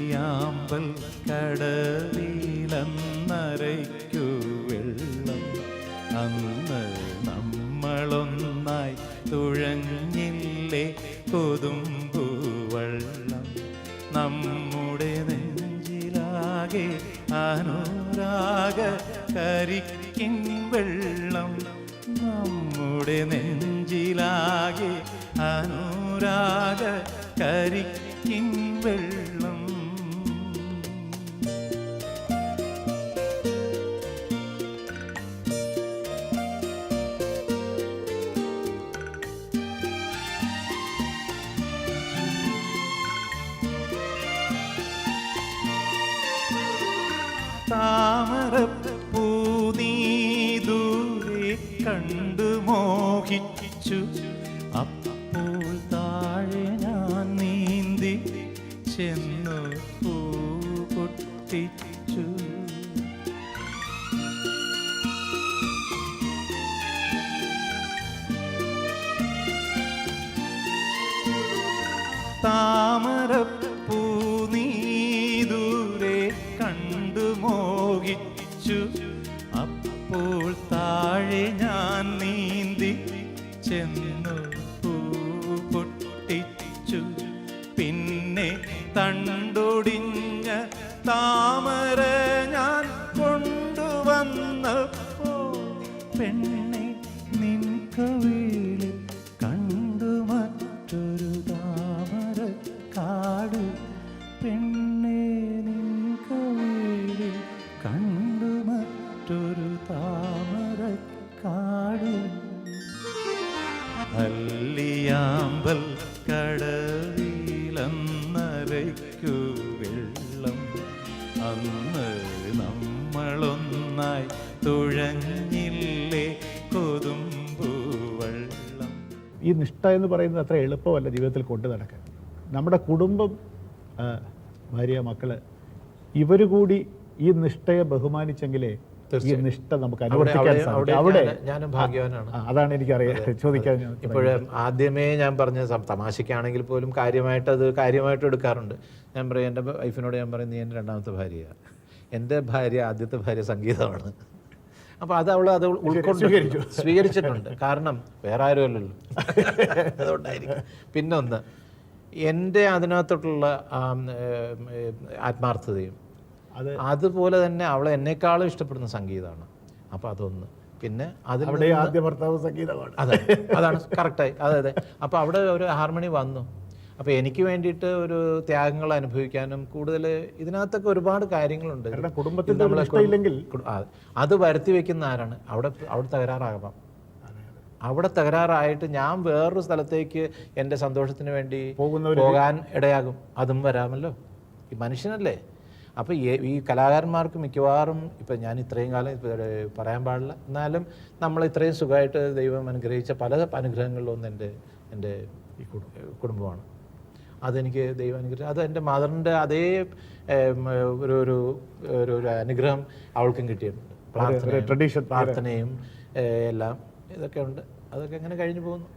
നല്ലിയാമ്പൽ കടലിലന്നരയ്ക്കു വെള്ളം. അന്ന് നമ്മളൊന്നായി തുഴഞ്ഞില്ലേ കൊതുമ്പൂവെള്ളം നമ്മുടെ നെഞ്ചിലാകെ അനുരാഗ കരിക്കിൻ വെള്ളം. നമ്മുടെ നെഞ്ചിലാകെ അനുരാഗ കരിക്കിൻ വെള്ളം. താമരപ്പൂനീ ദൂരെ കണ്ടു മോഹിച്ചു. അപ്പോൾ താഴെ ഞാൻ നീന്തി ചെന്നു പൂ താമരപ്പൂ അപ്പോൾ താഴെ ഞാൻ നീന്തി ചെന്നു പൂ പൊട്ടിച്ചു. പിന്നെ തണ്ടൊടിഞ്ഞ താമര ഞാൻ കൊണ്ടുവന്നപ്പോ പെണ്ണെ നിൻ കവിളിൽ അല്ലിയാമ്പൽ കടവിലന്നരയ്ക്കു വെള്ളം. അന്ന് നമ്മളൊന്നായി തുഴഞ്ഞില്ലേ കൊതുമ്പുവെള്ളം ഈ നിഷ്ഠ എന്ന് പറയുന്നത് അത്ര എളുപ്പമല്ല ജീവിതത്തിൽ കൊണ്ടു നടക്കാൻ. നമ്മുടെ കുടുംബം ഭാര്യ മക്കൾ ഇവർ കൂടി ഈ നിഷ്ഠയെ ബഹുമാനിച്ചെങ്കിലേ ഈ. നിഷ്ഠ നമുക്ക് അനുവർത്തിക്കാൻ സാധിക്കും. അവിടെ ഞാനും ഭാഗ്യവാനാണ് അതാണ് എനിക്ക് എനിക്കറിയാം ചോദിക്കാൻ ഇപ്പോഴേ ആദ്യമേ ഞാൻ പറഞ്ഞ തമാശക്കാണെങ്കിൽ തമാശയ്ക്കാണെങ്കിൽ പോലും കാര്യമായിട്ട് അത് കാര്യമായിട്ട് എടുക്കാറുണ്ട്. ഞാൻ പറയും എന്റെ വൈഫിനോട് ഞാൻ പറയും നീ എന്റെ രണ്ടാമത്തെ ഭാര്യ എന്റെ ഭാര്യ ആദ്യത്തെ ഭാര്യ സംഗീതമാണ്. അപ്പോൾ അത് അവൾ അത് ഉൾക്കൊണ്ട് സ്വീകരിച്ചിട്ടുണ്ട്. കാരണം വേറെ ആരും അല്ലല്ലോ. അതുകൊണ്ടായിരിക്കും. പിന്നൊന്ന് എന്റെ അതിനകത്തോട്ടുള്ള ആത്മാർത്ഥതയും അതുപോലെ തന്നെ അവളെ എന്നെക്കാളും ഇഷ്ടപ്പെടുന്ന സംഗീതമാണ്. അപ്പോൾ അതൊന്ന്. പിന്നെ അതിൽ അവിടെ ആദ്യ ഭർത്താവ് സംഗീതമാണ്. അതെ അതാണ്. കറക്റ്റായി അതെ അതെ. അപ്പോൾ അവിടെ ഒരു ഹാർമണി വന്നു. അപ്പോൾ എനിക്ക് വേണ്ടിയിട്ട് ഒരു ത്യാഗങ്ങൾ അനുഭവിക്കാനും കൂടുതൽ ഇതിനകത്തൊക്കെ ഒരുപാട് കാര്യങ്ങളുണ്ട്. കുടുംബത്തിൽ നമ്മളെ അത് വരുത്തി വെക്കുന്ന ആരാണ്? അവിടെ അവിടെ തകരാറാകാം. അവിടെ തകരാറായിട്ട് ഞാൻ വേറൊരു സ്ഥലത്തേക്ക് എന്റെ സന്തോഷത്തിന് വേണ്ടി പോകാൻ ഇടയാകും. അതും വരാമല്ലോ. ഈ മനുഷ്യനല്ലേ? അപ്പോൾ ഈ കലാകാരന്മാർക്ക് മിക്കവാറും ഇപ്പം ഞാൻ ഇത്രയും കാലം പറയാൻ പാടില്ല. എന്നാലും നമ്മൾ ഇത്രയും സുഖമായിട്ട് ദൈവം അനുഗ്രഹിച്ച പല അനുഗ്രഹങ്ങളിലൊന്നും എന്റെ എന്റെ ഈ കുടുംബമാണ്. അതെനിക്ക് ദൈവം അനുഗ്രഹം അത് എന്റെ മദറിന്റെ അതേ ഒരു ഒരു ഒരു അനുഗ്രഹം അവൾക്കും കിട്ടിയിട്ടുണ്ട്. പ്രാർത്ഥന tradition. പ്രാർത്ഥനയും എല്ലാം ഇതൊക്കെ ഉണ്ട്. അതൊക്കെ എങ്ങനെ കഴിഞ്ഞു പോകുന്നു.